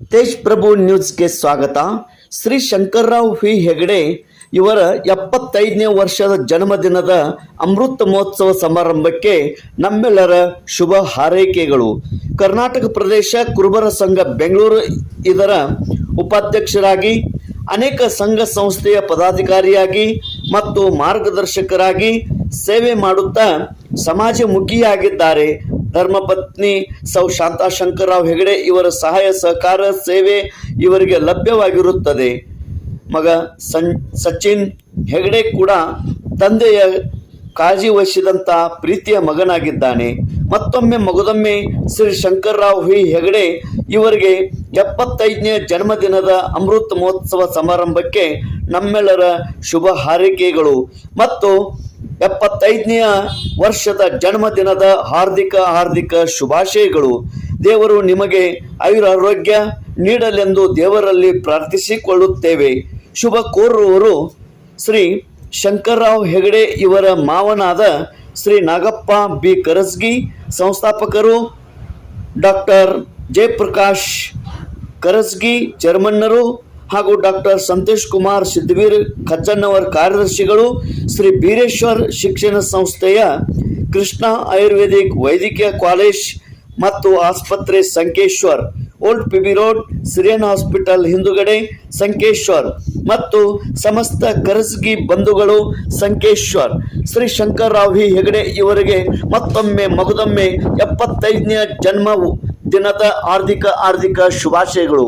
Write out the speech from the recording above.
ತೇಜ್ ಪ್ರಭು ನ್ಯೂಸ್ಗೆ ಸ್ವಾಗತ. ಶ್ರೀ ಶಂಕರರಾವ್ ವಿ. ಹೆಗಡೆ ಇವರ ಎಪ್ಪತ್ತೈದನೇ ವರ್ಷದ ಜನ್ಮದಿನದ ಅಮೃತ ಮಹೋತ್ಸವ ಸಮಾರಂಭಕ್ಕೆ ನಮ್ಮೆಲ್ಲರ ಶುಭ ಹಾರೈಕೆಗಳು. ಕರ್ನಾಟಕ ಪ್ರದೇಶ ಕುರುಬರ ಸಂಘ ಬೆಂಗಳೂರು ಇದರ ಉಪಾಧ್ಯಕ್ಷರಾಗಿ, ಅನೇಕ ಸಂಘ ಸಂಸ್ಥೆಯ ಪದಾಧಿಕಾರಿಯಾಗಿ ಮತ್ತು ಮಾರ್ಗದರ್ಶಕರಾಗಿ ಸೇವೆ ಮಾಡುತ್ತಾ ಸಮಾಜಮುಖಿಯಾಗಿದ್ದಾರೆ. ಧರ್ಮಪತ್ನಿ ಸೌ ಶಾಂತಾ ಶಂಕರರಾವ್ ಹೆಗಡೆ ಇವರ ಸಹಾಯ, ಸಹಕಾರ, ಸೇವೆ ಇವರಿಗೆ ಲಭ್ಯವಾಗಿರುತ್ತದೆ. ಮಗ ಸನ್ ಸಚಿನ್ ಹೆಗಡೆ ಕೂಡ ತಂದೆಯ ಕಾಳಜಿ ವಹಿಸಿದಂಥ ಪ್ರೀತಿಯ ಮಗನಾಗಿದ್ದಾನೆ. ಮತ್ತೊಮ್ಮೆ ಮಗದೊಮ್ಮೆ ಶ್ರೀ ಶಂಕರರಾವ್ ಹುಯಿ ಹೆಗಡೆ ಇವರಿಗೆ ಎಪ್ಪತ್ತೈದನೇ ಜನ್ಮದಿನದ ಅಮೃತ ಮಹೋತ್ಸವ ಸಮಾರಂಭಕ್ಕೆ ನಮ್ಮೆಲ್ಲರ ಶುಭ ಹಾರೈಕೆಗಳು. ಮತ್ತು ಎಪ್ಪತ್ತೈದನೆಯ ವರ್ಷದ ಜನ್ಮದಿನದ ಹಾರ್ದಿಕ ಹಾರ್ದಿಕ ಶುಭಾಶಯಗಳು. ದೇವರು ನಿಮಗೆ ಆಯುರಾರೋಗ್ಯ ನೀಡಲೆಂದು ದೇವರಲ್ಲಿ ಪ್ರಾರ್ಥಿಸಿಕೊಳ್ಳುತ್ತೇವೆ. ಶುಭ ಕೋರುವವರು ಶ್ರೀ ಶಂಕರರಾವ್ ಹೆಗಡೆ ಇವರ ಮಾವನಾದ ಶ್ರೀ ನಾಗಪ್ಪ ಬಿ. ಕರಸ್ಗಿ, ಸಂಸ್ಥಾಪಕರು ಡಾಕ್ಟರ್ ಜಯಪ್ರಕಾಶ್ ಕರಸ್ಗಿ ಚೇರ್ಮನ್ನರು ಹಾಗೂ ಡಾಕ್ಟರ್ ಸಂತೋಷ್ ಕುಮಾರ್ ಸಿದ್ದವೀರ್ ಖಜ್ಜನ್ನವರ್ ಕಾರ್ಯದರ್ಶಿಗಳು ಶ್ರೀ ಬೀರೇಶ್ವರ್ ಶಿಕ್ಷಣ ಸಂಸ್ಥೆಯ ಕೃಷ್ಣ ಆಯುರ್ವೇದಿಕ್ ವೈದ್ಯಕೀಯ ಕಾಲೇಜ್ ಮತ್ತು ಆಸ್ಪತ್ರೆ Sankeshwar, old P B road, Syrian hospital ಹಿಂದುಗಡೆ ಸಂಕೇಶ್ವರ್ ಮತ್ತು ಸಮಸ್ತ ಕರಸ್ಗಿ ಬಂಧುಗಳು ಸಂಕೇಶ್ವರ್. ಶ್ರೀ ಶಂಕರ್ರಾವ್ ರಾವ್ ಹೆಗಡೆ ಇವರಿಗೆ ಮತ್ತೊಮ್ಮೆ ಮಗದೊಮ್ಮೆ ಎಪ್ಪತ್ತೈದನೇ ಜನ್ಮ ದಿನದ ಹಾರ್ದಿಕ ಹಾರ್ದಿಕ ಶುಭಾಶಯಗಳು.